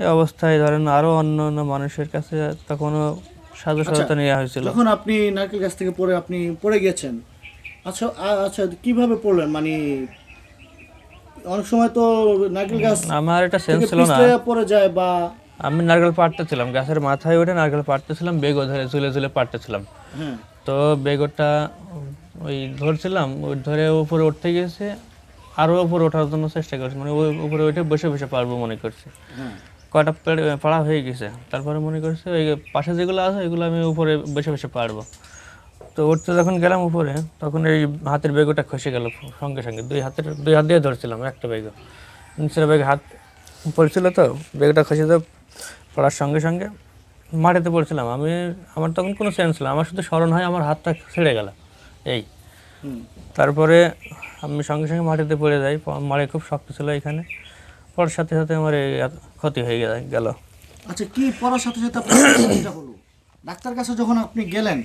এই অবস্থায় ধরেন আরও অন্য অন্য মানুষের কাছে তখনও সহায়তা নেওয়া হয়েছিল। যখন আপনি নারকেল গাছ থেকে পড়ে আপনি পড়ে গেছেন আচ্ছা আচ্ছা কীভাবে পড়লেন? মানে অনেক সময় তো নারকেল গাছ আমার এটা সেন্স ছিল না। পড়ে যায় বা আমি নারকেল পাড়তেছিলাম গাছের মাথায় উঠে নারকেল পাড়তেছিলাম বেগও ধরে ঝুলে ঝুলে পাড়তেছিলাম হ্যাঁ। তো বেগটা ওই ধরছিলাম ওই ধরে উপরে উঠতে গেছে আরও উপরে ওঠার জন্য চেষ্টা করছি। মানে ওই উপরে উঠে বসে বসে পারব মনে করছি। হ্যাঁ। কয়টা পেড়ে- পাড়া হয়ে গেছে। তারপরে মনে করছে ওই পাশে যেগুলো আছে ওইগুলো আমি উপরে বসে বসে পারব। তো উঠতে যখন গেলাম উপরে তখন এই হাতের বেগটা খসে গেল সঙ্গে সঙ্গে। দুই হাতের দুই হাত দিয়ে ধরছিলাম একটা বেগ নিচের বেগে হাত পড়ছিল তো বেগটা খসে তো পড়ার সঙ্গে সঙ্গে মাটিতে পড়ছিলাম। আমি আমার তখন কোনো সেন্স ছিল আমার শুধু স্মরণ হয় আমার হাতটা ছেড়ে গেল। এই। তারপরে আমি সঙ্গে সঙ্গে মাটিতে পড়ে যাই মাড়ি খুব শক্ত ছিল এখানে। পড়ার সাথে সাথে আমার এই ক্ষতি হয়ে গেল আচ্ছা কি পড়ার সাথে সাথে আপনার হলো? ডাক্তার কাছে যখন আপনি গেলেন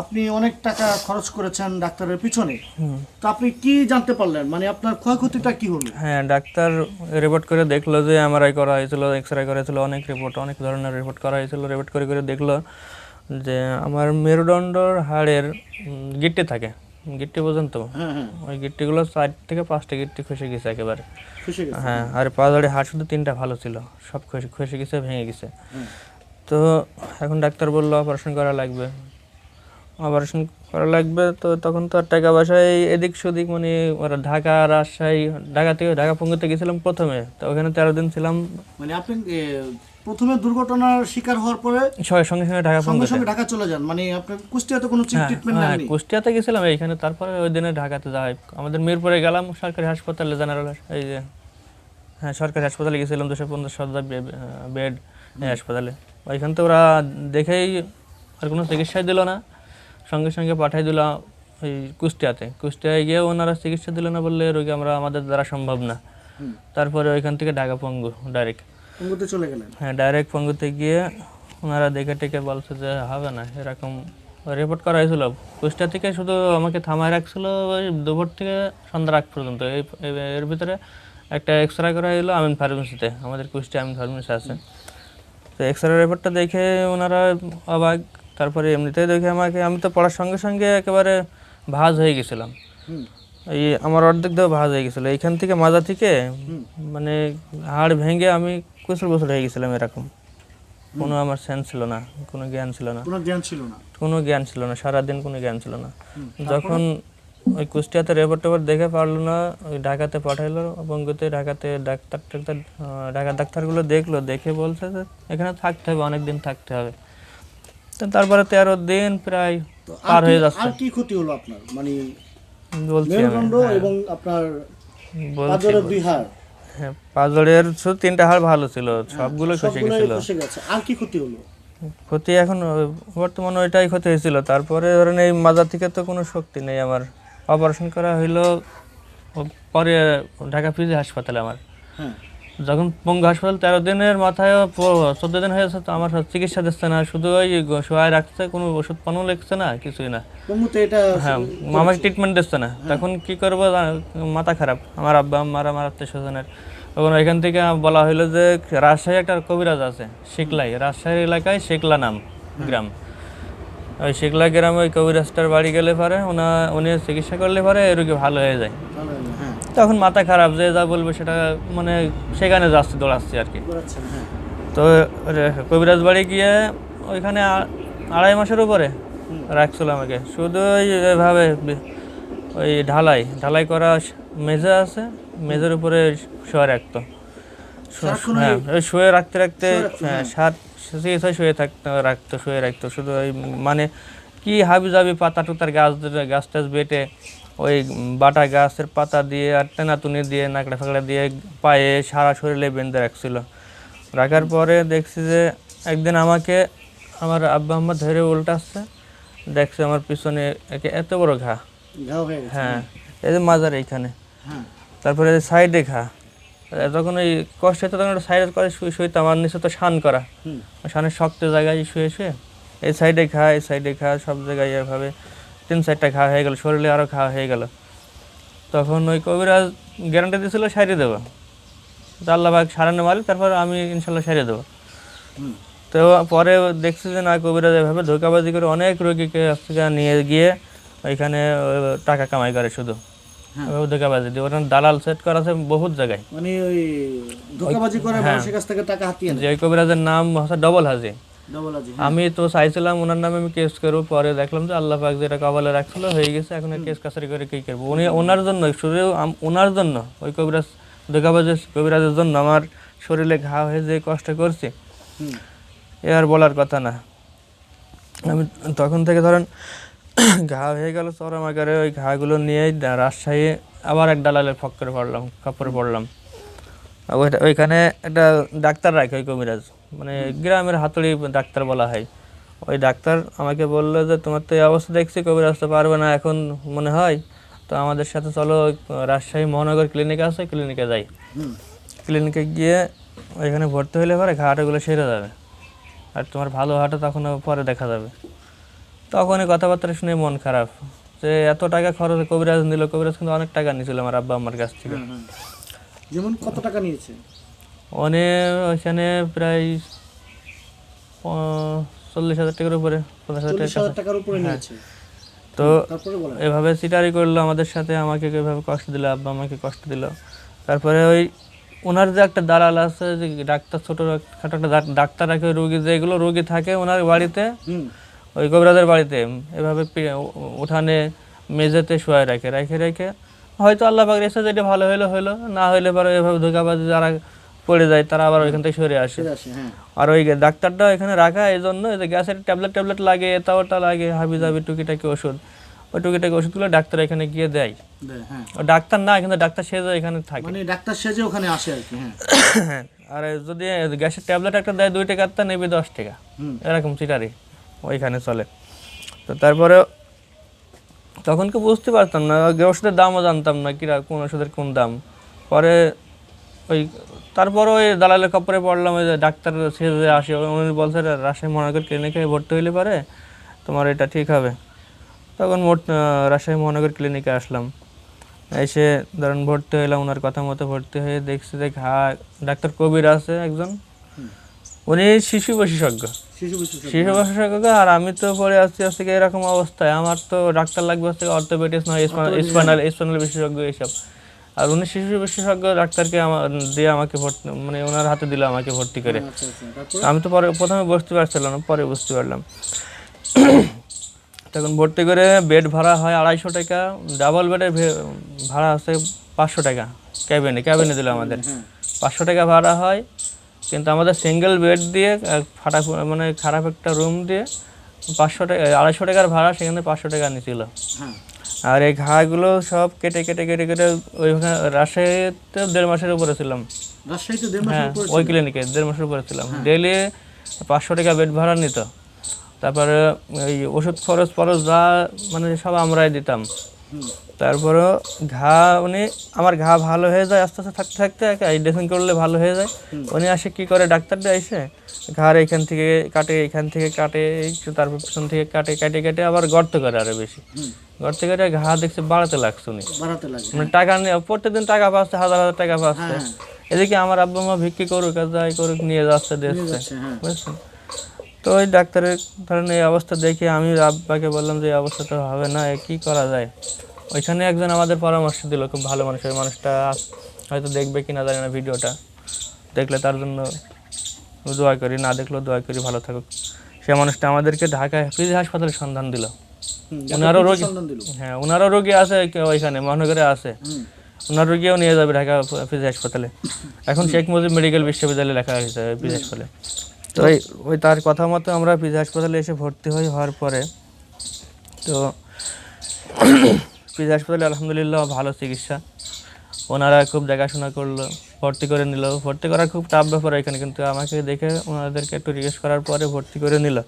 আপনি অনেক টাকা খরচ করেছেন ডাক্তারের পিছনে। তো আপনি কি জানতে পারলেন? মানে আপনার ক্ষয়ক্ষতিটা কি হলো? হ্যাঁ ডাক্তার রিপোর্ট করে দেখল যে এমআরআই করা হয়েছিল এক্স রে করা হয়েছিল অনেক রিপোর্ট অনেক ধরনের রিপোর্ট করা হয়েছিল। রিপোর্ট করে করে দেখল যে আমার মেরুদণ্ডর হাড়ের গিট্টি থাকে। গিট্টি পর্যন্ত। হ্যাঁ হ্যাঁ। ওই গিট্টিগুলো চার থেকে পাঁচটা গিট্টি খসে গেছে একেবারে। হ্যাঁ আর পাঁচড়ি ধরে হাড় শুধু তিনটা ভালো ছিল সব খসে খসে গেছে ভেঙে গেছে। তো এখন ডাক্তার বলল অপারেশন করা লাগবে। অপারেশন করা লাগবে তো তখন তো আর টাকা পয়সায় এদিক সেদিক মানে ওরা ঢাকা রাজশাহী ঢাকা থেকে ঢাকা পঙ্গুতে গেছিলাম প্রথমে তো ওখানে তেরো দিন ছিলাম। মানে আপনি প্রথমে দুর্ঘটনার শিকার হওয়ার পরে সঙ্গে সঙ্গে সঙ্গে ঢাকা সঙ্গে সঙ্গে ঢাকা চলে যান মানে আপনার কুষ্টিয়াতে কোনো হ্যাঁ ট্রিটমেন্ট হ্যাঁ নেননি? কুষ্টিয়াতে গেছিলাম এইখানে তারপরে ওই দিনে ঢাকাতে যাই আমাদের মিরপুরে গেলাম সরকারি হাসপাতালে জেনারেল এই যে হ্যাঁ সরকারি হাসপাতালে গেছিলাম দুশো পঞ্চাশ হাজার বেড হাসপাতালে। ওইখান তো ওরা দেখেই আর কোনো চিকিৎসাই দিল না। সঙ্গে সঙ্গে পাঠাই দিল ওই কুষ্টিয়াতে। কুষ্টিয়ায় গিয়ে ওনারা চিকিৎসা দিল না বললে রোগী আমরা আমাদের দ্বারা সম্ভব না। তারপরে ওইখান থেকে ঢাকা পঙ্গু ডাইরেক্ট পঙ্গুতে চলে গেলেন? হ্যাঁ ডাইরেক্ট পঙ্গুতে গিয়ে ওনারা দেখে টেকে বলছে যে হবে না এরকম রিপোর্ট করা হয়েছিল কুষ্টিয়া থেকে শুধু আমাকে থামায় রাখছিল ওই দুপুর থেকে সন্ধ্যা রাত পর্যন্ত। এই এই- এর ভিতরে একটা এক্স রে করা হলো আমিন ফার্মেসিতে আমাদের কুষ্টিয়া আমিন ফার্মেসি আছে। তো এক্স রে রিপোর্টটা দেখে ওনারা অবাক তারপরে এমনিতেই দেখে আমাকে আমি তো পড়ার সঙ্গে সঙ্গে একেবারে ভাজ হয়ে গেছিলাম। এই আমার অর্ধেক দেওয়া ভাজ হয়ে গেছিল। এইখান থেকে মাজা থেকে মানে হাড় ভেঙে আমি কুচল বছর হয়ে গেছিলাম এরকম। কোনো আমার সেন্স ছিল না কোনো জ্ঞান ছিল না। কোনো জ্ঞান ছিল না? কোনো জ্ঞান ছিল না সারাদিন কোনো জ্ঞান ছিল না। যখন ওই কুষ্টিয়াতে রেপোর্ট টেপোর্ট দেখে পারল না ওই ঢাকাতে পাঠাইলো বঙ্গতে ঢাকাতে ডাক্তার টাক্তার ঢাকার ডাক্তারগুলো দেখল দেখে বলছে যে এখানে থাকতে হবে অনেক দিন থাকতে হবে। তারপরে তেরো দিন প্রায় পার হয়ে যাচ্ছে। আর কি ক্ষতি হলো আপনার? মানে মেরুদণ্ড এবং আপনার পাঁজরের দুই হাড়? হ্যাঁ শুধু তিনটা হাড় ভালো ছিল সবগুলো খসে গেছিল। আর কি ক্ষতি হলো? ক্ষতি এখন বর্তমানে ওইটাই ক্ষতি হয়েছিল। তারপরে ধরেন এই মাজার থেকে তো কোনো শক্তি নেই আমার। অপারেশন করা হইল পরে ঢাকা পিজি হাসপাতালে আমার। হ্যাঁ। যখন পঙ্গু হাসপাতাল তেরো দিনের মাথায় চোদ্দ দিন হয়েছে তো আমার চিকিৎসা দিচ্ছে না। শুধু ওই শোয়ায় রাখছে কোনো ওষুধ পানও লিখছে না কিছুই না। হ্যাঁ আমাকে ট্রিটমেন্ট দিচ্ছে না। তখন কি করব মাথা খারাপ। আমার আব্বা আম্মার আমার আত্মীয় স্বজনের। তখন এখান থেকে বলা হলো যে রাজশাহী একটা কবিরাজ আছে শিকলাই। রাজশাহীর এলাকায় শিকলা নাম গ্রাম। ওই শিকলা গ্রামে ওই কবিরাজটার বাড়ি গেলে পরে ওনা উনি চিকিৎসা করলে পরে রোগী ভালো হয়ে যায়। হ্যাঁ তখন মাথা খারাপ যে যা বলবে সেটা মানে সেখানে যাচ্ছে দৌড়াচ্ছি আর কি। হ্যাঁ। তো কবিরাজ বাড়ি গিয়ে ওইখানে আড়াই মাসের উপরে রাখছিল আমাকে। শুধু এভাবে ওই ঢালাই ঢালাই করা মেঝে আছে মেঝের উপরে শুয়ে রাখতো। হ্যাঁ ওই শুয়ে রাখতে রাখতে শুয়ে হ্যাঁ সাত চিকিৎসা শুয়ে থাকতো রাখতো শুয়ে রাখতো। শুধু ওই মানে কি হাবি জাবি পাতা টুতার গাছ গাছ টাছ বেটে ওই বাটা গাছের পাতা দিয়ে আর টেনাতুনি দিয়ে নাকড়া ফাকড়া দিয়ে পায়ে সারা শরীরে বেঁধে রাখছিল। রাখার পরে দেখছি যে একদিন আমাকে আমার আব্বা আম্মা ধরে উল্টাচ্ছে দেখছে আমার পিছনে একে এত বড় ঘা। হয়ে এই যে মাজার এইখানে। হ্যাঁ। তারপরে সাইডে ঘা। তখন ওই কষ্ট হতো তখন সাইডে করে শুয়ে শুইতাম আমার নিচে তো শান করা। শানের শক্ত জায়গায় শুয়ে শুয়ে এই সাইডে ঘা এই সাইডে ঘা সব জায়গায় এভাবে তিন চারটা খাওয়া হয়ে গেল শরীরে আরও খাওয়া হয়ে গেল। তখন ওই কবিরাজ গ্যারান্টি দিয়েছিল সাইডে দেবো। তো আল্লাহ পাক সারানো মালিক তারপর আমি ইনশাল্লাহ সারিয়ে দেবো। তো পরে দেখছি যে না কবিরাজ এভাবে ধোকাবাজি করে অনেক রোগীকে নিয়ে গিয়ে ওইখানে টাকা কামাই করে শুধু। হ্যাঁ। ধোকাবাজি দিয়ে। ওখানে দালাল সেট করা আছে বহুত জায়গায়। মানে ওই ধোকাবাজি করে মানুষের কাছ থেকে টাকা হাতিয়ে নেয়। যে কবিরাজের নাম হচ্ছে ডবল হাজি। আমি তো চাইছিলাম ওনার নামে আমি কেস করব পরে দেখলাম যে আল্লাহ পাক যেটা কপালে রাখছিল হয়ে গেছে এখন কেস কাছারি করে কী করব? উনি ওনার জন্য শুধু ওনার জন্য ওই কবিরাজ ধোকাবাজের কবিরাজের জন্য আমার শরীরে ঘা হয়ে যে কষ্ট করছি এ আর বলার কথা না। আমি তখন থেকে ধরেন ঘা হয়ে গেল চরম আকারে ওই ঘাগুলো নিয়েই রাজশাহী আবার এক দালালের ফক্করে পড়লাম কাপড়ে পড়লাম। ওইটা- ওইখানে একটা ডাক্তার রাখে ওই কবিরাজ। মানে গ্রামের হাতুড়ি ডাক্তার বলা হয়। ওই ডাক্তার আমাকে বলল যে তোমার তো এই অবস্থা দেখছি কবিরাজ তো পারবে না এখন মনে হয়। তো আমাদের সাথে চলো রাজশাহী মহানগর ক্লিনিক আছে ক্লিনিকে যাই। ক্লিনিকে গিয়ে ওইখানে ভর্তি হলে পরে ঘাটাগুলো সেরে যাবে। আর তোমার ভালো হাঁটা তখন পরে দেখা যাবে। তখন এই কথাবার্তা শুনে মন খারাপ। যে এত টাকা খরচ কবিরাজ নিল কবিরাজ কিন্তু অনেক টাকা নিয়েছিল আমার আব্বা আমার কাছ থেকে। যেমন কত টাকা নিয়েছে? অনে ওইখানে প্রায় চল্লিশ হাজার টাকার উপরে পঞ্চাশ হাজার টাকার উপরে নিয়েছে। তো এভাবে সিটারি করল আমাদের সাথে আমাকে এভাবে কষ্ট দিল আব্বা আমাকে কষ্ট দিল। তারপরে ওই ওনার যে একটা দালাল আছে যে ডাক্তার ছোটো খাটো একটা ডাক্তার রাখে রুগী যেগুলো রুগী থাকে ওনার বাড়িতে ওই কবিরাজের বাড়িতে এভাবে উঠানে মেঝেতে শোয়া রাখে রেখে রেখে। হয়তো আল্লাহ পাক রেসে যেটা ভালো হইল হইল না হইলে পরে এভাবে ধোকাবাজি যারা পড়ে যায় তারা আবার ওইখান থেকে সরে আসে। হ্যাঁ। আর ওই ডাক্তারটা এখানে রাখা এই জন্য গ্যাসের ট্যাবলেট ট্যাবলেট লাগে এটা ওটা লাগে হাবি জাবি টুকিটাকি ওষুধ। ওই টুকিটাকি ওষুধগুলো ডাক্তার এখানে গিয়ে দেয়। হ্যাঁ। ডাক্তার না কিন্তু ডাক্তার সেজে এখানে থাকে। মানে ডাক্তার সেজে ওখানে আসে আর কি হ্যাঁ। আর যদি গ্যাসের ট্যাবলেট একটা দেয় দুই টাকার তা নেবে দশ টাকা। এরকম চিটারি ওইখানে চলে। তো তারপরে তখন কি বুঝতে পারতাম না ওষুধের দামও জানতাম না কিরা কোন ওষুধের কোন দাম। পরে ওই তারপর ওই দালালের কাপড়ে পড়লাম ওই যে ডাক্তার সেজে আসে উনি বলছে "রা- রাজশাহী মহানগর ক্লিনিকে ভর্তি হইলে পারে তোমার এটা ঠিক হবে। তখন মোট রাজশাহী মহানগর ক্লিনিকে আসলাম। এসে ধরেন ভর্তি হইলাম ওনার কথা মতো ভর্তি হয়ে দেখছি যে ঘা ডাক্তার কবির আছে একজন। উনি শিশু বিশেষজ্ঞ। শিশু বিশেষজ্ঞ। আর আমি তো পরে আসছি আজকে এরকম অবস্থায়। আমার তো ডাক্তার লাগবে হচ্ছে অর্থোপেডিক্স নয় স্পাইনাল স্পাইনাল বিশেষজ্ঞ এইসব। আর উনি শিশু বিশেষজ্ঞ ডাক্তারকে আমার দিয়ে আমাকে ভর্তি মানে ওনার হাতে দিল আমাকে ভর্তি করে। আচ্ছা আচ্ছা আমি তো পরে প্রথমে বুঝতে পারছিলাম না পরে বুঝতে পারলাম। তখন ভর্তি করে বেড ভাড়া হয় আড়াইশো টাকা ডাবল বেডের ভাড়া আছে পাঁচশো টাকা ক্যাবিনে ক্যাবিনে দিল আমাদের। হ্যাঁ। পাঁচশো টাকা ভাড়া হয় কিন্তু আমাদের সিঙ্গেল বেড দিয়ে ফাটা মানে খারাপ একটা রুম দিয়ে পাঁচশো টাকা আড়াইশো টাকার ভাড়া সেখানে পাঁচশো টাকা নিয়েছিল হ্যাঁ। আর এই ঘাগুলো সব কেটে কেটে কেটে কেটে ওইখানে রাজশাহীতে দেড় মাসের উপরে ছিলাম। হ্যাঁ ওই ক্লিনিকে দেড় মাসের উপরে ছিলাম। ডেলি পাঁচশো টাকা বেড ভাড়া নিত। তারপরে এই ওষুধ খরচ ফরচ যা মানে সব আমরাই দিতাম। তারপরও ঘা উনি আমার ঘা ভালো হয়ে যায় আস্তে আস্তে থাকতে থাকতে ড্রেসিং করলে ভালো হয়ে যায়। উনি আসে কি করে ডাক্তারটা এসে ঘাড় এখান থেকে কাটে এখান থেকে কাটে তারপর পিছন থেকে কাটে কাটে কাটে আবার গর্ত করে আরও বেশি। গর্ত করে ঘা দেখছে বাড়াতে লাগছে উনি। মানে টাকা নিয়ে প্রত্যেকদিন টাকা পাচ্ছে হাজার হাজার টাকা পাচ্ছে। হ্যাঁ এদিকে আমার আব্বা মা ভিক্ষি করুক আর যাই করুক নিয়ে যাচ্ছে দেখছে। হ্যাঁ। বুঝছেন? তো ওই ডাক্তারের ধরেন এই অবস্থা দেখে আমি আব্বাকে বললাম যে এই অবস্থা তো হবে না কি করা যায়? ওইখানে একজন আমাদের পরামর্শ দিল খুব ভালো মানুষ ওই মানুষটা হয়তো দেখবে কি না জানি না ভিডিওটা। দেখলে তার জন্য দোয়া করি না দেখলেও দোয়া করি ভালো থাকুক। সে মানুষটা আমাদেরকে ঢাকায় ফ্রিজ হাসপাতালে সন্ধান দিল। ওনারও রোগী হ্যাঁ ওনারও রোগী আছে ওইখানে মহানগরে আছে। ওনার রোগীও নিয়ে যাবে ঢাকা ফিজ হাসপাতালে। এখন শেখ মুজিব মেডিকেল বিশ্ববিদ্যালয়ে লেখা হয়েছে ফিজ হাসপাতালে। তো ওই ওই তার কথা মতো আমরা ফিজ হাসপাতালে এসে ভর্তি হই হওয়ার পরে। তো ফিজ হাসপাতালে আলহামদুলিল্লাহ ভালো চিকিৎসা। ওনারা খুব দেখাশোনা করল ভর্তি করে নিল। ভর্তি করা খুব টাফ ব্যাপার এখানে কিন্তু আমাকে দেখে ওনাদেরকে একটু রিকোয়েস্ট করার পরে ভর্তি করে নিল।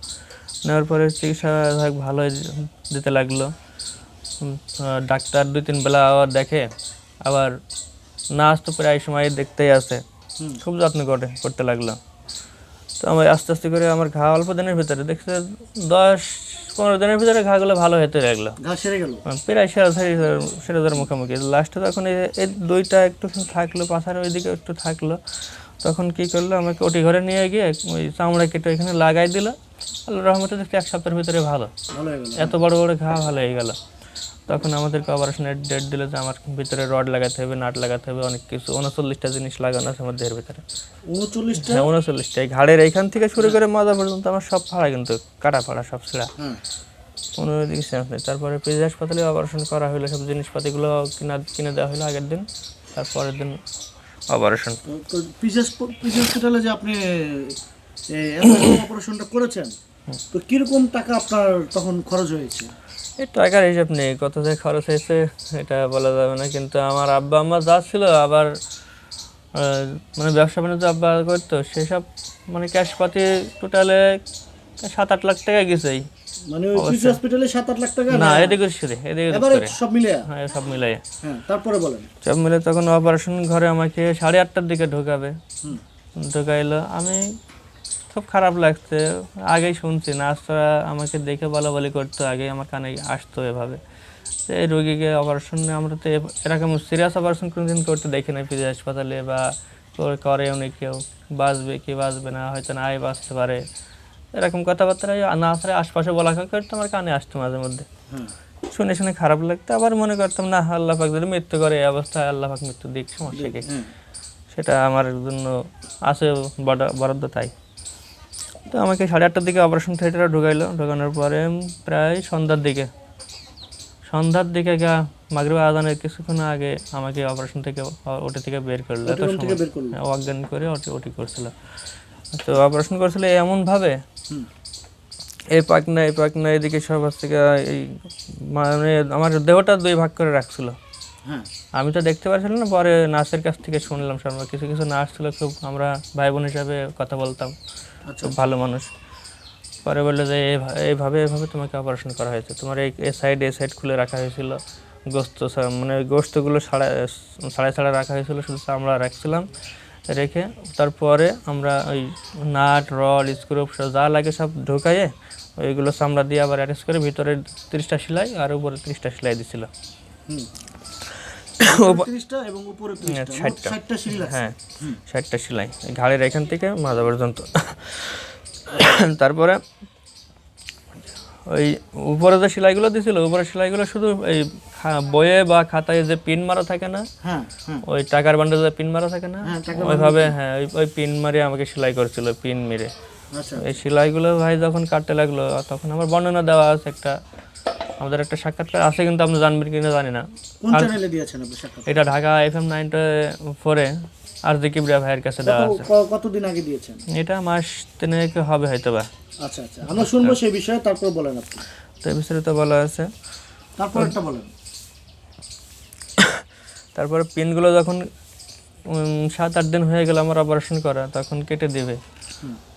নেওয়ার পরে চিকিৎসা ভালোই দিতে লাগল। ডাক্তার দুই তিন বেলা আবার দেখে আবার নার্স তো প্রায় সময় দেখতেই আসে। খুব যত্ন করে করতে লাগল। তো আমি আস্তে আস্তে করে আমার ঘা অল্প দিনের ভিতরে দেখছে দশ পনেরো দিনের ভিতরে ঘাগুলো ভালো হতে লাগল। সেরে গেল? প্রায় সেরা সেরা ধরে মুখোমুখি। লাস্টে তখন এই- দুইটা একটু থাকল পাশার ওইদিকে একটু থাকল তখন কি করল আমাকে ওটি ঘরে নিয়ে গিয়ে ওই চামড়া কেটে এখানে লাগাই দিল। আল্লাহ রহমতে দেখছি এক সপ্তাহের ভিতরে ভালো। হয়ে এত বড় বড় ঘা ভালো হয়ে গেল। তখন আমাদেরকে অপারেশনের ডেট দিল যে আমার ভিতরে রড লাগাতে হবে নাট লাগাতে হবে অনেক কিছু। উনচল্লিশটা জিনিস লাগানো আছে আমার দেহের ভিতরে। উনচল্লিশটা? হ্যাঁ উনচল্লিশটা। এই ঘাড়ের এইখান থেকে শুরু করে মাজা পর্যন্ত আমার সব ফাড়া কিন্তু কাটা ফাড়া সব ছিঁড়া। কোনো দিকে চান্স নেই। তারপরে পিজি হাসপাতালে অপারেশন করা হলো সব জিনিসপাতিগুলো কিনা কিনে দেওয়া হলো আগের দিন। তারপরের দিন অপারেশন। পিজি হসপিটালে যে আপনি অপারেশনটা করেছেন তো কীরকম টাকা আপনার তখন খরচ হয়েছে? এই টাকার হিসাব নেই কত যে খরচ হয়েছে এটা বলা যাবে না কিন্তু আমার আব্বা আম্মা যা ছিল আবার মানে ব্যবসা বাণিজ্য আব্বা করতো সেসব মানে ক্যাশ পাতি টোটালে সাত আট লাখ টাকা গেছেই মানে ওই হসপিটালে লাখ টাকা না? এদিকে এদিকে করে। সব মিলে হ্যাঁ সব মিলাই হ্যাঁ তারপরে বলেন। সব মিলে তখন অপারেশন ঘরে আমাকে সাড়ে আটটার দিকে ঢোকাবে। ঢোকাইলো আমি খুব খারাপ লাগছে। আগেই শুনছি নার্সরা আমাকে দেখে বলা বলি করতো আগে আমার কানে আসতো এভাবে। তো এই রোগীকে অপারেশন আমরা তো এরকম সিরিয়াস অপারেশন কোনোদিন করতে দেখি না পিজি হাসপাতালে বা করে- উনি কেউ। বাঁচবে কি বাঁচবে না হয়তো নাই বাঁচতে পারে। এরকম কথাবার্তা নার্সরা আশপাশে বলা করতো আমার কানে আসতো মাঝে মধ্যে। শুনে শুনে খারাপ লাগতো আবার মনে করতাম না আল্লাহ পাক যদি মৃত্যু করে এই অবস্থায় আল্লাহ পাক মৃত্যু দিক সমস্যা কি? হ্যাঁ সেটা আমার জন্য আছে বড়- বরাদ্দ তাই। তো আমাকে সাড়ে আটটার দিকে অপারেশন থিয়েটারে ঢুকাইলো। ঢোকানোর পরে প্রায় সন্ধ্যার দিকে। সন্ধ্যার দিকে গা মাগরিব আদানের কিছুক্ষণ আগে আমাকে অপারেশন থেকে ওটি থেকে বের করল। এত থেকে সময় করল? হ্যাঁ, অজ্ঞান করে ওটি ওটি করছিল। তো অপারেশন করছিল এমনভাবে এই পাকনা এই পাকনা এদিকে সব গিয়ে এই মানে আমার দেহটা দুই ভাগ করে রাখছিল। হ্যাঁ। আমি তো দেখতে পারছিলাম না পরে নার্সের কাছ থেকে শুনলাম সব কিছু কিছু নার্স ছিল খুব আমরা ভাই বোন হিসাবে কথা বলতাম। খুব ভালো মানুষ। পরে বলল যে এইভা- এইভাবে এভাবে তোমাকে অপারেশন করা হয়েছে। তোমার এই এ সাইড এ সাইড খুলে রাখা হয়েছিল। গোস্ত মানে গোস্তগুলো সাড়া সাড়ে সাড়া রাখা হয়েছিল শুধু চামড়া রাখছিলাম রেখে। তারপরে আমরা ওই নাট রড স্ক্রু যা লাগে সব ঢোকাইয়ে ওইগুলো চামড়া দিয়ে আবার অ্যারেঞ্জ করে ভিতরে তিরিশটা সেলাই আর উপরে তিরিশটা সেলাই দিছিল। এবং উপরে হ্যাঁ, ষাটটা। হ্যাঁ সেলাই। এই ঘাড়ের এখান থেকে মাজা পর্যন্ত। তারপরে ওই উপরে যে সেলাইগুলো দিছিল উপরে সেলাইগুলো শুধু এই বইয়ে বা খাতায় যে পিন মারা থাকে না হ্যাঁ হ্যাঁ। ওই টাকার বান্ডে যে পিন মারা থাকে না হ্যাঁ, ওইভাবে হ্যাঁ ওই ওই পিন মারে আমাকে সেলাই করছিল পিন মেরে। আচ্ছা। এই সেলাইগুলো ভাই যখন কাটতে লাগল তখন আমার বর্ণনা দেওয়া আছে একটা। আমাদের একটা সাক্ষাৎকার আছে কিন্তু আপনি জানবেন কিনা জানি না। কোন চ্যানেলে দিয়েছেন আপনি এটা ঢাকা এফ এম নাইনটা ফোরে আর জি কিবরিয়া ভাইয়ের কাছে দেওয়া আছে। কতদিন আগে দিয়েছেন? এটা মাস তিনেক হবে হয়তো বা আচ্ছা আচ্ছা আমরা শুনব সেই বিষয়ে তারপর বলেন আপনি। তো বিস্তারিত বলা আছে। তারপর একটা বলেন। তারপরে পিনগুলো যখন সাত আট দিন হয়ে গেল আমার অপারেশন করা তখন কেটে দেবে।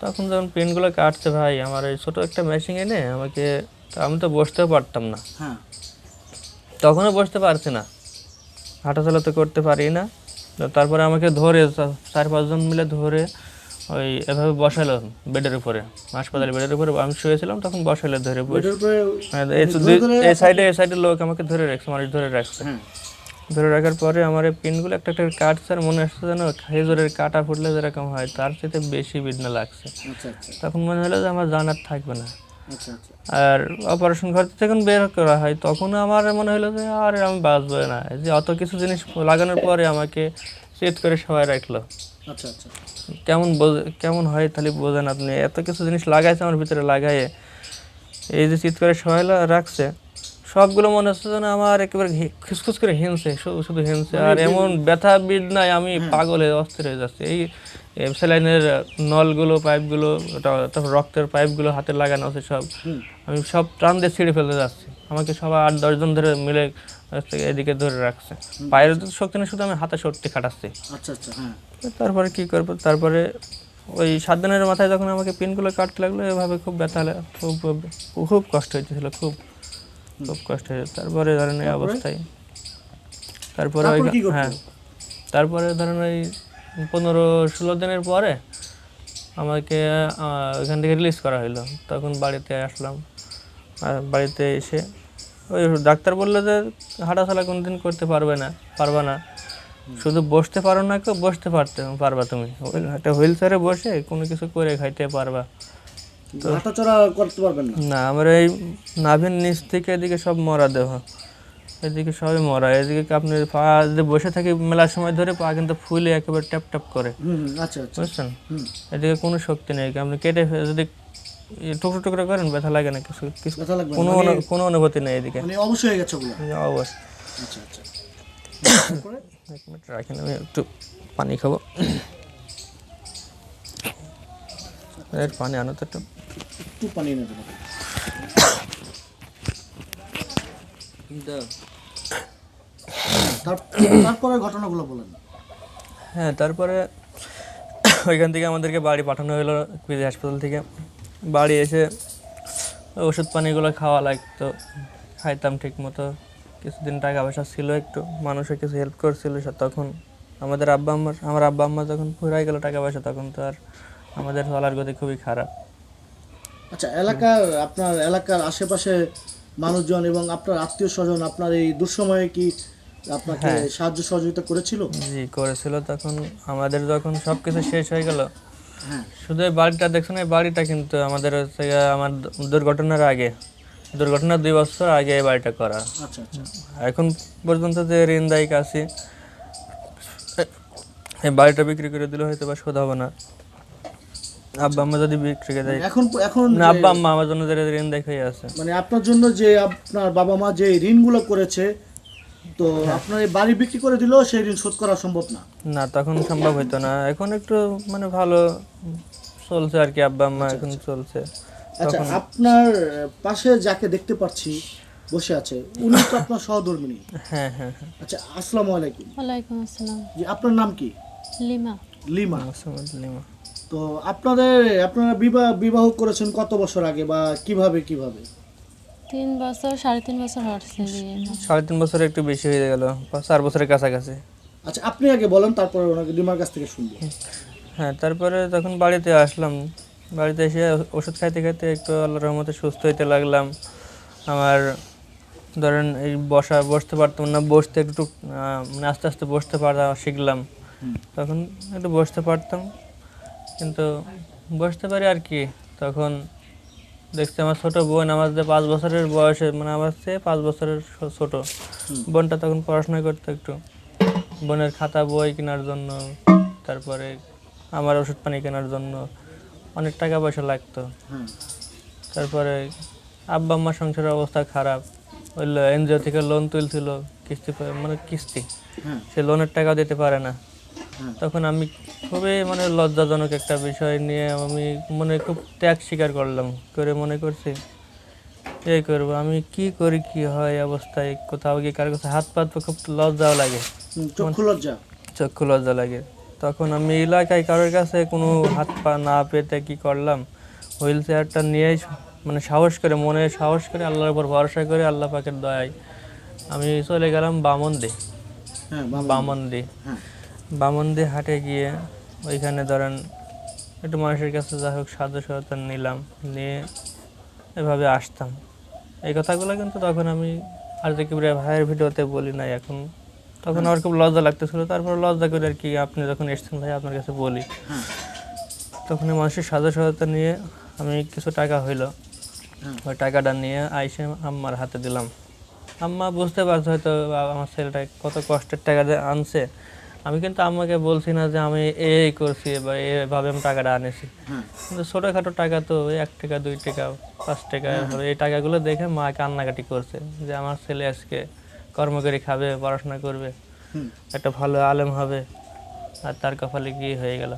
তখন যখন পিনগুলো কাটছে ভাই আমার এই ছোটো একটা মেশিন এনে আমাকে তা আমি তো বসতেও পারতাম না। হ্যাঁ। তখনও বসতে পারছি না। হাঁটাচলা তো করতে পারি না। তো তারপরে আমাকে ধরে চার পাঁচজন মিলে ধরে ওই এভাবে বসালো বেডের উপরে হাসপাতালে বেডের উপরে। আমি শুয়েছিলাম তখন বসালো ধরে হ্যাঁ, এই দুই- এই সাইডে এই সাইডে লোক আমাকে ধরে রাখছে মানুষ ধরে রাখছে। হ্যাঁ। ধরে রাখার পরে আমার এই পিনগুলো একটা একটা কাটছে আর মনে আসছে যেন খেজুরের কাটা ফুটলে যেরকম হয় তার সাথে বেশি বিঘ্ন লাগছে। আচ্ছা আচ্ছা। তখন মনে হলো যে আমার জানার থাকবে না। আর অপারেশন ঘর যখন বের করা হয় তখন আমার মনে হলো যে আর আমি বাঁচবো না। যে অত কিছু জিনিস লাগানোর পরে আমাকে চেত করে সবাই রাখল। আচ্ছা আচ্ছা। কেমন কেমন হয় তাহলে বোঝেন আপনি এত কিছু জিনিস লাগাইছে আমার ভিতরে লাগাইয়ে। এই যে চিৎ করে সবাই রাখছে সবগুলো মনে হচ্ছে যেন আমার একেবারে খুসখুস করে হিনছে শুধু শুধু হিনছে। আর এমন ব্যথা বিদ নাই আমি পাগলে অস্থির হয়ে যাচ্ছে। এই স্যালাইনের নলগুলো পাইপগুলো ওটা- তারপর রক্তের পাইপগুলো হাতে লাগানো আছে সব। আমি সব টান দিয়ে ছিঁড়ে ফেলতে যাচ্ছি। আমাকে সবাই আট দশজন ধরে মিলে এদিকে ধরে রাখছে। পায়ের তো শক্তি নেই শুধু আমি হাতে শক্তি খাটাচ্ছি। আচ্ছা আচ্ছা হ্যাঁ। তারপরে কি করব? তারপরে ওই সাত দিনের মাথায় যখন আমাকে পিনগুলো কাটতে লাগল এভাবে খুব ব্যথা লা- খুব খুব- কষ্ট হইতেছিল খুব খুব কষ্ট হয়েছে তারপরে ধরেন এই অবস্থায় তারপরে ওই হ্যাঁ। তারপরে ধরেন ওই পনেরো ষোলো দিনের পরে আমাকে আহ, ওইখান থেকে রিলিজ করা হলো তখন বাড়িতে আসলাম। বাড়িতে এসে ওই ডাক্তার বলল যে হাঁটাচলা কোনোদিন করতে পারবে না পারবে না। শুধু বসতে পারো না কেউ বসতে পারতে পারবা তুমি। একটা হুইল চেয়ারে বসে কোনো কিছু করে খাইতে পারবা। হাঁটাচড়া করতে পারবেন না? না আমার এই নাভির নিচ থেকে এদিকে সব মরা দেহ। এদিকে সবই মরা এদিকে আপনি পা যদি বসে থাকি মেলার সময় ধরে পা কিন্তু ফুলে একেবারে ট্যাপ ট্যাপ করে। আচ্ছা আচ্ছা। বুঝছেন? এদিকে কোনো শক্তি নেই আপনি কেটে যদি টুকরো টুকরো করেন ব্যথা লাগে না কিছু? কোনো অনু- কোনো অনুভূতি নেই এদিকে। মানে অবশ্যই হয়ে গেছে অবশ্যই আচ্ছা আচ্ছা। এক মিনিট রাখেন আমি একটু পানি খাব। এর পানি আনো তো একটু। একটু পানি এনে দেবো। তারপরে ঘটনাগুলো বলেন। হ্যাঁ তারপরে ওইখান থেকে আমাদেরকে বাড়ি পাঠানো হলো পিজি হাসপাতাল থেকে। বাড়ি এসে ওষুধ পানিগুলো খাওয়া লাগতো খাইতাম ঠিক মতো কিছুদিন টাকা পয়সা ছিল একটু মানুষের কিছু হেল্প করছিল তখন। আমাদের আব্বা আম্মার আমার আব্বা আম্মা যখন ফুরাই গেল টাকা পয়সা তখন তো আর আমাদের চলার গতি খুবই খারাপ। আচ্ছা এলাকার আপনার এলাকার আশেপাশে মানুষজন এবং আপনার আত্মীয় স্বজন আপনার এই দুঃসময়ে কি আপনাকে সাহায্য সহযোগিতা করেছিল? জি করেছিল। তখন আমাদের যখন সব কিছু শেষ হয়ে গেল হ্যাঁ। শুধু এই বাড়িটা দেখছেন এই বাড়িটা কিন্তু আমাদের হচ্ছে আমার দুর্ঘটনার আগে দুর্ঘটনার দুই বছর আগে এই বাড়িটা করা। আচ্ছা আচ্ছা। এখন পর্যন্ত যে ঋণ দায়িক আছি এই বাড়িটা বিক্রি করে দিলে হয়তো বা শোধ হবে না। আব্বা আম্মা যদি বিক্রি করে দেয় এখন এখন না আব্বা আম্মা আমার জন্য যে ঋণ হয়ে আছে। মানে আপনার জন্য যে আপনার বাবা মা যে ঋণগুলো করেছে তো আপনার বাড়ি বিক্রি করে দিলেও সেই ঋণ শোধ করা সম্ভব না? না তখন সম্ভব হতো না। এখন একটু মানে ভালো চলছে আর কি আব্বা আম্মা এখন চলছে। আচ্ছা আপনার পাশে যাকে দেখতে পাচ্ছি বসে আছে উনি তো আপনার সহধর্মিনী। হ্যাঁ হ্যাঁ হ্যাঁ। আচ্ছা আসসালামু আলাইকুম। ওয়ালাইকুম আসসালাম। জি আপনার নাম কি? লিমা। লিমা। আসসালামু তো আপনাদের আপনারা বিবাহ বিবাহ করেছেন কত বছর আগে বা কীভাবে কীভাবে? তিন বছর সাড়ে তিন বছর হচ্ছে বিয়ে সাড়ে তিন বছর একটু বেশি হয়ে গেল চার বছরের কাছাকাছি। আচ্ছা আপনি আগে বলেন তারপরে ওনাকে লিমার কাছ থেকে শুনব। হ্যাঁ তারপরে তখন বাড়িতে আসলাম বাড়িতে এসে ওষুধ খাইতে খাইতে একটু আল্লাহর রহমতে সুস্থ হইতে লাগলাম। আমার ধরেন এই বসা বসতে পারতাম না বসতে একটু মানে আস্তে আস্তে বসতে পারা শিখলাম। তখন একটু বসতে পারতাম কিন্তু বসতে পারি আর কি। তখন দেখছি আমার ছোট বোন আমার যে পাঁচ বছরের বয়সে মানে আমার চেয়ে পাঁচ বছরের ছোট। বোনটা তখন পড়াশোনা করতো একটু। বোনের খাতা বই কেনার জন্য তারপরে আমার ওষুধ পানি কেনার জন্য অনেক টাকা পয়সা লাগতো। তারপরে আব্বা আম্মার সংসারের অবস্থা খারাপ। ওই এনজিও থেকে লোন তুলছিল কিস্তি মানে কিস্তি। সে লোনের টাকা দিতে পারে না। তখন আমি খুবই মানে লজ্জাজনক একটা বিষয় নিয়ে আমি মনে খুব ত্যাগ স্বীকার করলাম। করে মনে করছি এই করব আমি কি করি কি হয় অবস্থায়? কোথাও গিয়ে কারও কাছে হাত পাততে খুব লজ্জাও লাগে। চক্ষু লজ্জা? চক্ষু লজ্জা লাগে। তখন আমি এলাকায় কারোর কাছে কোনো হাত পা না পেতে কি করলাম? হুইল চেয়ারটা নিয়ে মানে সাহস করে মনে সাহস করে আল্লাহর উপর ভরসা করে আল্লাহ পাকের দয়ায় আমি চলে গেলাম বামন্দি। হ্যাঁ বাবা বামন্দি। হ্যাঁ। বামন্দি হাটে গিয়ে ওইখানে ধরেন একটু মানুষের কাছে যা হোক সাহায্য সহায়তা নিলাম নিয়ে এভাবে আসতাম। এই কথাগুলো কিন্তু তখন আমি আর যে কিবরিয়া ভাইয়ের ভিডিওতে বলি নাই এখন। তখন আমার খুব লজ্জা লাগতেছিল তারপর লজ্জা করে আর কি আপনি যখন এসছেন ভাই আপনার কাছে বলি। হ্যাঁ। তখন মানুষের সাহায্য সহায়তা নিয়ে আমি কিছু টাকা হইল। হ্যাঁ। ওই টাকাটা নিয়ে আইসে আম্মার হাতে দিলাম। আম্মা বুঝতে পারছে হয়তো আমার ছেলেটা কত কষ্টের টাকা দিয়ে আনছে। আমি কিন্তু আম্মাকে বলছি না যে আমি এই করছি বা এভাবে আমি টাকাটা আনেছি। হ্যাঁ। কিন্তু ছোটোখাটো টাকা তো ওই এক টাকা দুই টাকা পাঁচ টাকা হবে। এই টাকাগুলো দেখে মা কান্নাকাটি করছে যে আমার ছেলে আজকে কর্ম করে খাবে পড়াশোনা করবে একটা ভালো আলেম হবে আর তার কপালে কি হয়ে গেল?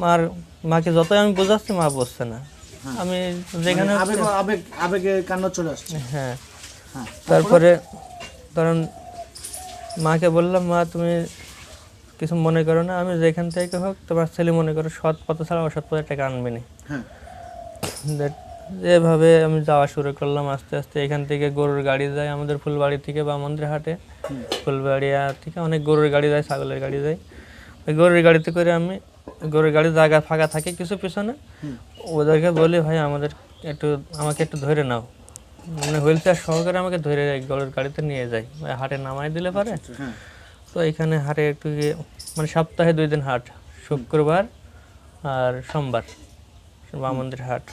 মার মাকে যতই আমি বোঝাচ্ছি মা বুঝছে না। হ্যাঁ। আমি যেখানে মানে আবেগ আবেগ আবেগে কান্না চলে আসছে। হ্যাঁ। হ্যাঁ। তারপরে ধরুন মাকে বললাম মা তুমি কিছু মনে করো না আমি যেখান থেকে হোক তোমার ছেলে মনে করো সৎ পথে ছাড়া অসৎ পথে টাকা আনবে না এভাবে আমি যাওয়া শুরু করলাম আস্তে আস্তে। এখান থেকে গরুর গাড়ি যায় আমাদের ফুলবাড়ি থেকে বা মন্দির হাটে। ফুলবাড়িয়া থেকে অনেক গরুর গাড়ি যায় ছাগলের গাড়ি যায়। ওই গরুর গাড়িতে করে আমি গরুর গাড়ি জায়গা ফাঁকা থাকে কিছু পিছনে। ওদেরকে বলি ভাই আমাদের একটু আমাকে একটু ধরে নাও। মানে হুইল চেয়ার সহকারে আমাকে ধরে গরুর গাড়িতে নিয়ে যায়। হাটে নামাই দিলে পারে। হ্যাঁ। তো এখানে হাটে একটু গিয়ে মানে সপ্তাহে দুই দিন হাট শুক্রবার আর সোমবার বামন্দির হাট।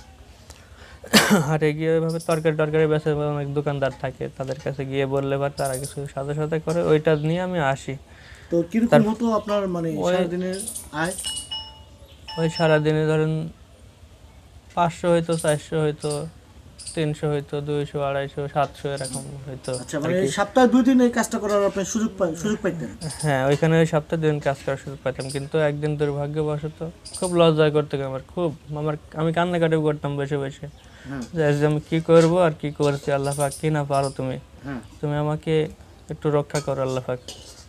হাটে গিয়ে ওইভাবে তরকারি টরকারি বেছে অনেক দোকানদার থাকে তাদের কাছে গিয়ে বললে বা তারা কিছু সাথে সাথে করে ওইটা নিয়ে আমি আসি। তো কীরকম হতো আপনার মানে সারাদিনের আয়? ওই সারাদিনে ধরেন পাঁচশো হইতো চারশো হইতো তিনশো হইতো দুইশো আড়াইশো সাতশো এরকম হইতো আচ্ছা মানে সপ্তাহে দুই দিন এই কাজটা করার আপনি সুযোগ পাই সুযোগ পাইতেন? হ্যাঁ ওইখানে ওই সপ্তাহে দিন কাজ করার সুযোগ পাইতাম। কিন্তু একদিন দুর্ভাগ্যবশত খুব করতে আমার খুব আমার আমি কান্নাকাটি করতাম বসে বসে হ্যাঁ। যে আমি কি করব আর কি করছি আল্লাহ পাক কি না পারো তুমি? হ্যাঁ। তুমি আমাকে একটু রক্ষা করো আল্লাহ পাক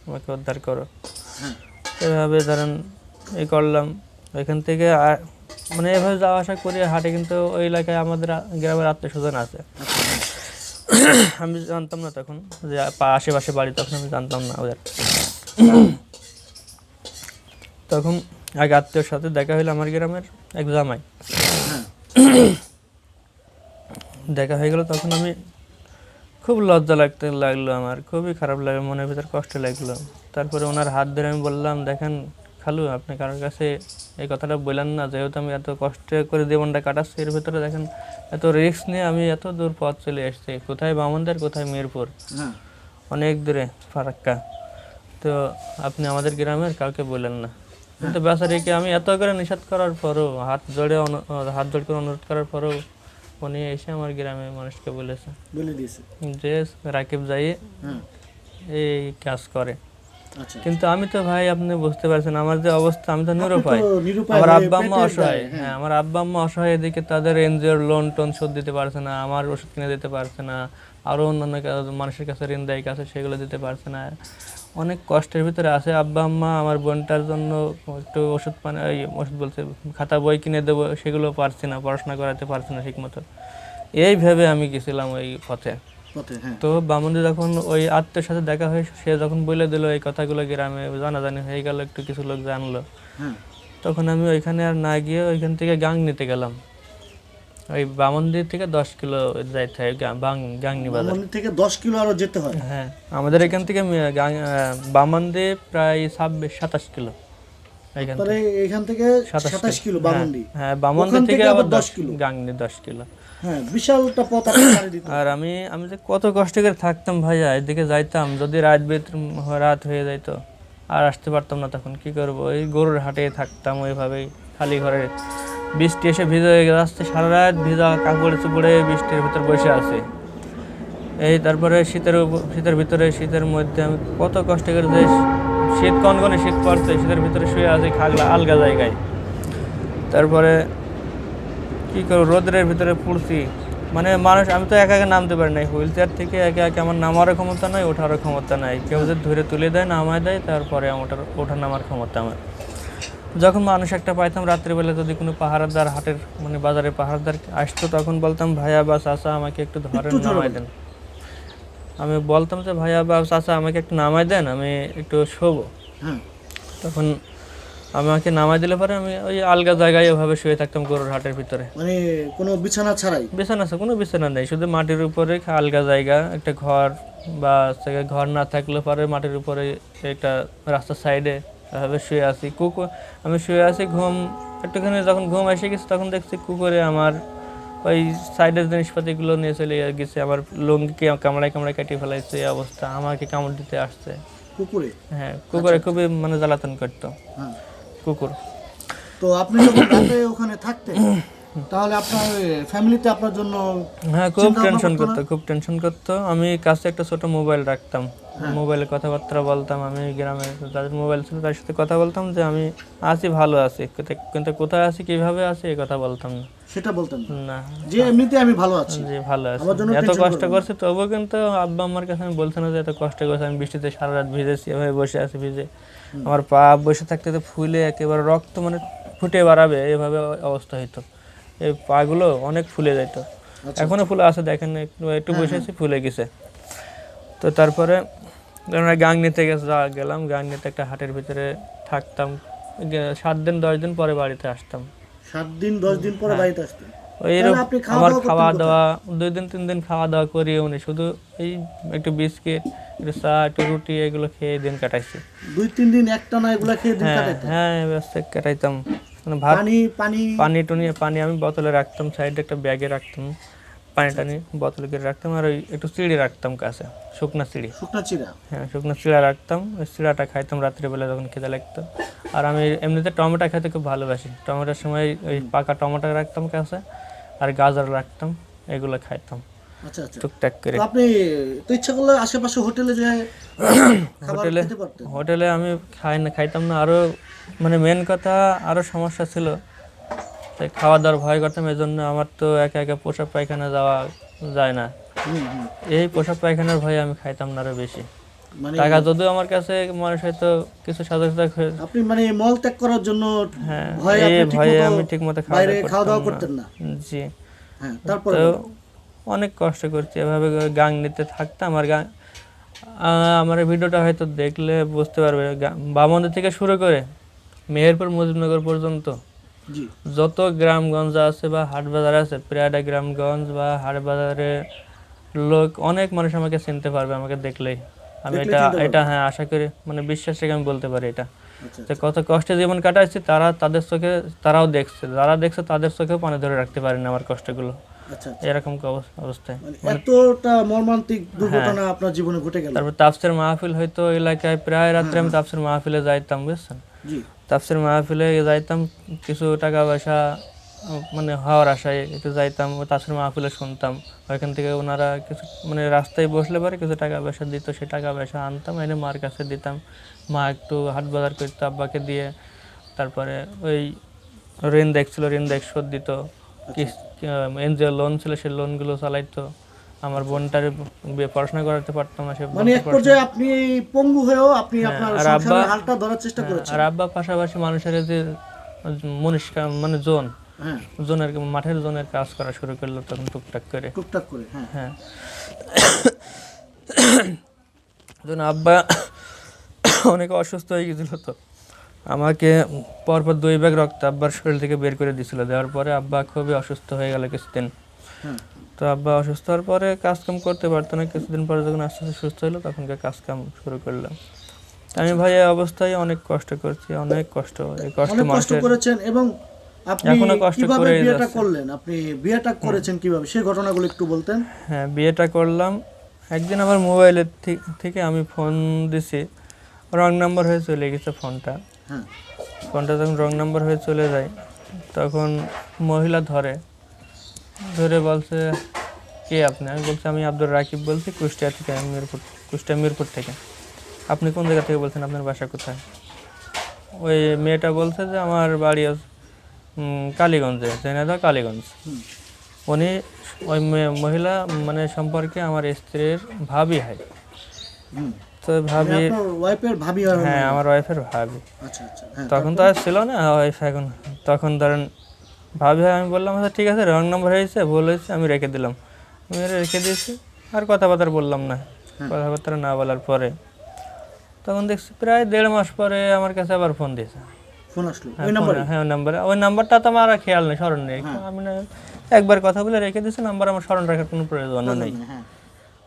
আমাকে উদ্ধার করো। হ্যাঁ। এভাবে ধরেন এই করলাম। ওইখান থেকে মানে এভাবে যাওয়া আসা করি হাটে কিন্তু ওই এলাকায় আমাদের গ্রামের আত্মীয় স্বজন আছে আমি জানতাম না তখন যে আশেপাশে বাড়ি তখন আমি জানতাম না ওদের। তখন এক আত্মীয়র সাথে দেখা হইল আমার গ্রামের এক জামাই। দেখা হয়ে গেল তখন আমি খুব লজ্জা লাগতে লাগল আমার খুবই খারাপ লাগল মনের ভিতর কষ্ট লাগল। তারপরে ওনার হাত ধরে আমি বললাম দেখেন খালু আপনি কারোর কাছে এই কথাটা বললেন না যেহেতু আমি এত কষ্ট করে জীবনটা কাটাচ্ছি এর ভিতরে দেখেন এত রিস্ক নিয়ে আমি এত দূর পথ চলে এসেছি। কোথায় বামনদের কোথায় মিরপুর? হ্যাঁ। অনেক দূরে ফারাক্কা। তো আপনি আমাদের গ্রামের কাউকে বললেন না। কিন্তু বেচারিকে আমি এত করে নিষেধ করার পরও হাত জোড়ে হাত জোড় করে অনুরোধ করার পরও উনি এসে আমার গ্রামের মানুষকে বলেছে। বলে দিয়েছে। যে রাকিব যাই হ্যাঁ। এই কাজ করে। কিন্তু আমি তো ভাই আপনি বুঝতে পারছেন আমার যে অবস্থা আমি তো নিরুপায়। আমার আব্বা আম্মা অসহায় হ্যাঁ। আমার আব্বা আম্মা অসহায় এদিকে তাদের এনজিওর লোন টোন শোধ দিতে পারছে না আমার ওষুধ কিনে দিতে পারছে না আরও অন্যান্য মানুষের কাছে ঋণ দেয় কাছে সেগুলো দিতে পারছে না। অনেক কষ্টের ভিতরে আছে আব্বা আম্মা আমার বোনটার জন্য একটু ওষুধ পানি ওষুধ বলছে খাতা বই কিনে দেবো সেগুলো পারছি না পড়াশোনা করাতে পারছি না ঠিক মতো এই ভেবে আমি গেছিলাম ওই পথে। হ্যাঁ তো বামুনদি যখন ওই আত্মীয়ের সাথে দেখা হয়ে সে যখন বলে দিল এই কথাগুলো গ্রামে জানাজানি হয়ে গেল একটু কিছু লোক জানলো। হ্যাঁ। তখন আমি ওইখানে আর না গিয়ে ওইখান থেকে গাং নিতে গেলাম। ওই বামন্দির থেকে দশ কিলো যাইতে হয় গাংনি বাজার। থেকে দশ কিলো আরও যেতে হয়? হ্যাঁ আমাদের এখান থেকে বামন্দি প্রায় ছাব্বিশ সাতাশ কিলো। এখান থেকে সাতাশ কিলো। বামন্দি। হ্যাঁ বামন্দি ওখান থেকে আবার দশ কিলো। গাংনি দশ কিলো। হ্যাঁ বিশালটা পথ আর আমি আমি যে কত কষ্ট করে থাকতাম ভাইয়া, এদিকে যাইতাম, যদি রাত রাত হয়ে যাইতো, আর আসতে পারতাম না তখন, কি করব? ওই গরুর হাটে থাকতাম ওইভাবেই, খালি ঘরে। বৃষ্টি এসে ভিজে যাচ্ছে সারা রাত ভিজা কাপড়ে চুপড়ে বৃষ্টির ভিতর বসে আছে। এই তারপরে শীতের শীতের ভিতরে, শীতের মধ্যে আমি কত কষ্ট করে যে শীত কনকনে শীত পড়ছে, শীতের ভিতরে শুয়ে আছি খাগলা, আলগা জায়গায়। তারপরে কি করব? রোদের ভিতরে পড়ছি। মানে মানুষ আমি তো একা একা নামতে পারি নাই। হুইল চেয়ার থেকে একে একে আমার নামারও ক্ষমতা নাই ওঠারও ক্ষমতা নাই। কেউ যদি ধরে তুলে দেয় নামায় দেয় তারপরে ওঠার ওঠা নামার ক্ষমতা আমার। যখন মানুষ একটা পাইতাম রাত্রিবেলা যদি কোনো পাহারাদার হাটের মানে বাজারে পাহারাদার আসতো তখন বলতাম ভাইয়া বা চাচা আমাকে একটু ধরেন নামাই দেন। আমি বলতাম যে ভাইয়া বা চাচা আমাকে একটু নামাই দেন আমি একটু শোবো। হ্যাঁ। তখন আমাকে নামাই দিলে পরে আমি ওই আলগা জায়গায় ওভাবে শুয়ে থাকতাম গরুর হাটের ভিতরে। মানে কোনো বিছানা ছাড়াই? বিছানা আছে কোনো বিছানা নেই শুধু মাটির উপরে আলগা জায়গা একটা ঘর বা ঘর না থাকলে পরে মাটির উপরে একটা রাস্তার সাইডে এভাবে শুয়ে আছি। কুকুর আমি শুয়ে আছি ঘুম একটুখানি যখন ঘুম এসে গেছে তখন দেখছি কুকুরে আমার ওই সাইডের জিনিসপাতিগুলো নিয়ে চলে গেছে আমার লুঙ্গিকে কামড়ায় কামড়ায় কাটিয়ে ফেলাইছে এই অবস্থা আমাকে কামড় দিতে আসছে। কুকুরে? হ্যাঁ কুকুরে খুবই মানে জ্বালাতন করতো। হ্যাঁ। কুকুর। তো আপনি যখন রাতে ওখানে থাকতেন তাহলে আপনার ফ্যামিলিতে আপনার জন্য হ্যাঁ খুব টেনশন করতো খুব টেনশন করতো। আমি কাছে একটা ছোট মোবাইল রাখতাম। মোবাইলে কথাবার্তা বলতাম আমি গ্রামে যাদের মোবাইল ছিল তার সাথে কথা বলতাম যে আমি আছি ভালো আছি কিন্তু- কিন্তু কোথায় আছি কীভাবে আছি এই কথা বলতাম না। সেটা বলতেন না। যে এমনিতে আমি ভালো আছি। যে ভালো আছি। আমার জন্য এত কষ্ট না। তবুও কিন্তু আব্বা আমার কাছে আমি বলছি না যে এত কষ্ট করছি আমি বৃষ্টিতে সারা রাত ভিজেছি এভাবে বসে আছি ভিজে। আমার পা বসে থাকতে তো ফুলে একেবারে রক্ত মানে ফুটে বাড়াবে এভাবে অবস্থা হইতো। এই পাগুলো অনেক ফুলে যেত আচ্ছা। এখনও ফুলে আছে দেখেন একটু একটু বসেছি ফুলে গেছে। তো তারপরে আমরা গাং নিতে গেছে যা গেলাম গাং নিতে একটা হাটের ভিতরে থাকতাম। সাত দিন দশ দিন পরে বাড়িতে আসতাম। সাত দিন দশ দিন পরে বাড়িতে আসতেন। ওই তাহলে এরকম আপনি খাওয়া আমার খাওয়া দাওয়া দুই দিন তিন দিন খাওয়া দাওয়া করি উনি শুধু এই একটু বিস্কিট একটু চা একটু রুটি এগুলো খেয়ে দিন কাটাইছি। দুই তিন দিন একটা না এগুলা খেয়ে দিন হ্যাঁ হ্যাঁ ব্যস্ত কাটাইতাম। মানে ভাত পানি পানি পানি টুনি পানি আমি বোতলে রাখতাম সাইডে একটা ব্যাগে রাখতাম। পানি টানি বোতলে করে রাখতাম আর ওই একটু চিড়ি রাখতাম কাছে শুকনা চিড়ি শুকনা চিরা হ্যাঁ শুকনো চিড়া রাখতাম ওই চিড়াটা খাইতাম রাত্রিবেলা যখন খেতে লাগতো। আর আমি এমনিতে টমেটো খেতে খুব ভালোবাসি। টমেটোর সময় ওই পাকা টমেটো রাখতাম কাছে আর গাজর রাখতাম এগুলো খাইতাম। আচ্ছা আচ্ছা। টুকটাক করে। আপনি তো ইচ্ছা করলে আশেপাশে হোটেলে যে হোটেলে হোটেলে আমি খাই না খাইতাম না। আরও মানে মেন কথা আরও সমস্যা ছিল তাই খাওয়া দাওয়ার ভয় করতাম এই জন্য আমার তো একা একা পোশাক পায়খানা যাওয়া যায় না। এই পোশাক পায়খানার ভয়ে আমি খাইতাম না আরও বেশি। মানে টাকা যদিও আমার কাছে মানুষ হয়তো কিছু সতর্কতা করে- আপনি মানে মল ত্যাগ করার জন্য হ্যাঁ ভয়ে আমি ঠিক মতো খাওয়া দাওয়া করতেন না। জি। হ্যাঁ তারপরে? অনেক কষ্ট করছি এভাবে গাং নিতে থাকতাম আর গান আমার ভিডিওটা হয়তো দেখলে বুঝতে পারবে। গা- বামন্দির থেকে শুরু করে মেহেরপুর মুজিবনগর পর্যন্ত যত গ্রামগঞ্জ আছে বা হাট বাজার আছে প্রায়টা গ্রামগঞ্জ বা হাট বাজারে লোক অনেক মানুষ আমাকে চিনতে পারবে আমাকে দেখলেই। আমি এটা এটা হ্যাঁ আশা করি মানে বিশ্বাস থেকে আমি বলতে পারি এটা। আচ্ছা যে কত কষ্টে জীবন কাটাচ্ছি তারা তাদের চোখে তারাও দেখছে। যারা দেখছে তাদের চোখেও পানি ধরে রাখতে পারেনি আমার কষ্টগুলো। আচ্ছা আচ্ছা। এরকম অবস্থায়। মানে এতটা মর্মান্তিক হ্যাঁ। দুর্ঘটনা আপনার জীবনে ঘটে গেল। তারপর তাপসের মাহফিল হয়তো এলাকায় প্রায় রাত্রে আমি তাপসের মাহফিলে যাইতাম বুঝছেন? জি তাপসের মাহফিলে যাইতাম কিছু টাকা পয়সা মানে হওয়ার আশায় একটু যাইতাম ও তাপসের মাহফিলে শুনতাম। ওইখান থেকে ওনারা কিছু মানে রাস্তায় বসলে পরে কিছু টাকা পয়সা দিত সে টাকা পয়সা আনতাম এনে মার কাছে দিতাম। মা একটু হাট বাজার করতো আব্বাকে দিয়ে। তারপরে ওই ঋণ দেখছিল ঋণ দেখ শোধ দিত। এনজিও লোন ছিল সে লোনগুলো চালাইতো। আমার বোনটার পড়াশোনা করাতে পারতাম না সে মানে এক পর্যায়ে আপনি পঙ্গু হয়েও আপনি আপনার সংসারের হালটা ধরার চেষ্টা করেছেন। আর আব্বা পাশাপাশি মানুষের যে মনীষ মানে জোন হ্যাঁ। জোনের মাঠের জোনের কাজ করা শুরু করল তখন টুকটাক করে। টুকটাক করে হ্যাঁ। হ্যাঁ। যখন আব্বা অনেক অসুস্থ হয়ে গেছিল তো আমাকে পরপর দুই ব্যাগ রক্ত আব্বার শরীর থেকে বের করে দিছিল দেওয়ার পরে আব্বা খুবই অসুস্থ হয়ে গেল কিছুদিন। হ্যাঁ। তো আব্বা অসুস্থ হওয়ার পরে কাজকাম করতে পারতো না। কিছুদিন পরে যখন আস্তে আস্তে সুস্থ হলো তখনকে কাজকাম শুরু করলাম। আমি ভাই এই অবস্থায় অনেক কষ্ট করছি অনেক কষ্ট। এই কষ্ট কষ্ট করেছেন এবং আপনি কষ্ট কীভাবে বিয়েটা করলেন? আপনি বিয়েটা করেছেন কীভাবে? সেই ঘটনাগুলো একটু বলতেন। হ্যাঁ বিয়েটা করলাম। একদিন আমার মোবাইলের থেকে আমি ফোন দিছি। রং নাম্বার হয়ে চলে গেছে ফোনটা। হ্যাঁ। ফোনটা যখন রং নাম্বার হয়ে চলে যায় তখন মহিলা ধরে। ধরে বলছে কে আপনি? আমি বলছি আমি আব্দুর রাকিব বলছি কুষ্টিয়া থেকে আমি মিরপুর কুষ্টিয়া মিরপুর থেকে। আপনি কোন জায়গা থেকে বলছেন? আপনার বাসা কোথায়? ওই মেয়েটা বলছে যে আমার বাড়ি কালীগঞ্জে ঝিনাইদহ কালীগঞ্জ। উনি ওই মহিলা মানে সম্পর্কে আমার স্ত্রীর ভাবি হয়। তো ভাবি মানে ওয়াইফের ভাবি হ্যাঁ আমার ওয়াইফের ভাবি। আচ্ছা আচ্ছা। হ্যাঁ তখন তো আর ছিল না ওয়াইফ এখন। তখন ধরেন ভাবি হয় আমি বললাম আচ্ছা ঠিক আছে রং নম্বর হয়েছে ভুল হয়েছে আমি রেখে দিলাম। আমি রেখে দিয়েছি আর কথাবার্তা বললাম না। কথাবার্তা না বলার পরে তখন দেখছি প্রায় দেড় মাস পরে আমার কাছে আবার ফোন দিয়েছে। ফোন আসলো হ্যাঁ, ওই নাম্বারে? হ্যাঁ ওই নাম্বারে। ওই নাম্বারটা তো আমার আর খেয়াল নেই স্মরণ নেই। আমি না একবার কথা বলে রেখে দিয়েছি নাম্বার আমার স্মরণ রাখার কোনো প্রয়োজন নেই হ্যাঁ।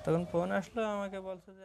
তখন ফোন আসলো আমাকে বলছে যে